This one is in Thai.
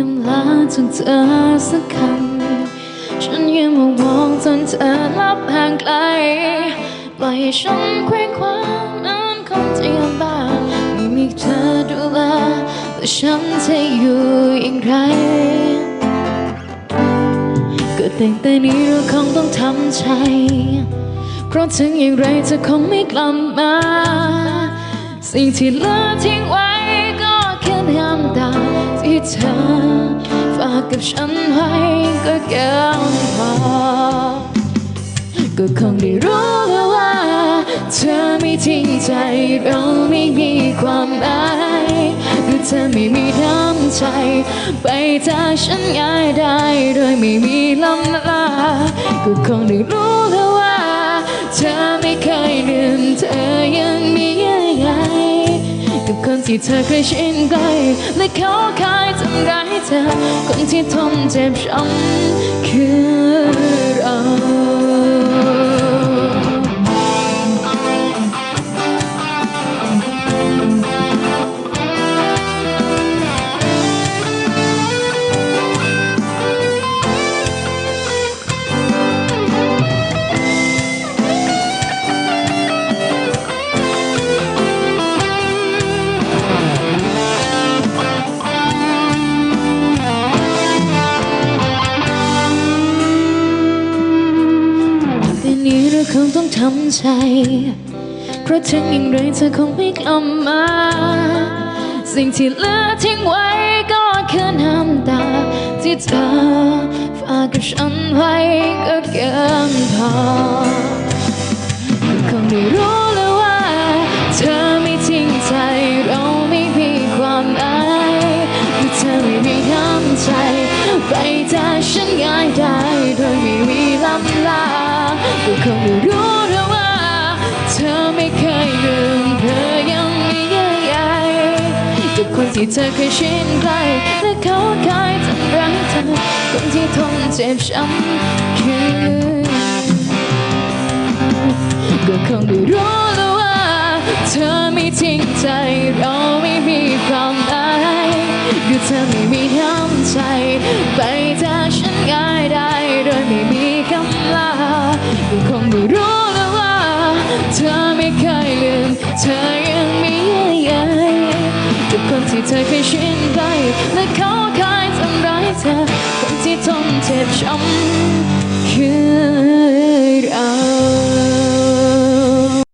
คำลาจากเธอสักคำฉันยังมามองจนเธอลับห่างไกลปล่อยให้ฉันเคว้งคว้างนั้นคงจะยำบากไม่มีเธอดูแลแล้วฉันจะอยู่อย่างไรก็ตั้งแต่นี้เราคงต้องทำใจเพราะถึงอย่างไรเธอคงไม่กลับมา สิ่งที่เลือทิ้งไว้ เธอ ฝากกับฉันไว้ก็เกินพอ ก็คงได้รู้แล้วว่า เธอไม่จริงใจเราไม่มีความหมายหรือเธอไม่มีน้ำใจ ไปจากฉันง่ายได้โดยไม่มีลำลา ก็คงได้รู้แล้วว่า เธอไม่เคยลืมเธอยังมีเยื่อใยกับคนที่เธอเคยชินใกล้และเขาเค ร้ายเธอ คนที่ทนเจ็บช้ำคือ งต้องทำใจ เพราะถึงอย่างไรเธอคงไม่กลับมา สิ่งที่เหลือทิ้งไว้ก็แค่น้ำตา ที่เธอฝากกับฉันไว้ก็เกินพอคงได้รู้แล้วว่า เธอไม่จริงใจเราไม่มีความหมายเธอไม่มีน้ำใจ ไปจากฉันง่ายได้โดยไม่มี ก็คงได้รู้แล้วว่า เธอไม่เคยลืมเธอยังไมีเยื่อใยกับคนที่เธอเคยชินใกล้และเขาเคยทำร้ายเธอคนที่ทนเจ็บช้ำคือก็คงได้รู้แล้วว่า เธอไม่จริงใจเราไม่มีความหมายหรือเธอไม่มีน้ำใจไปจา เธอยังมีเยื่อใยกับคนที่เธอเคยชินไปและเขาเคยทำร้ายเธอคนที่ทนเจ็บช้ำ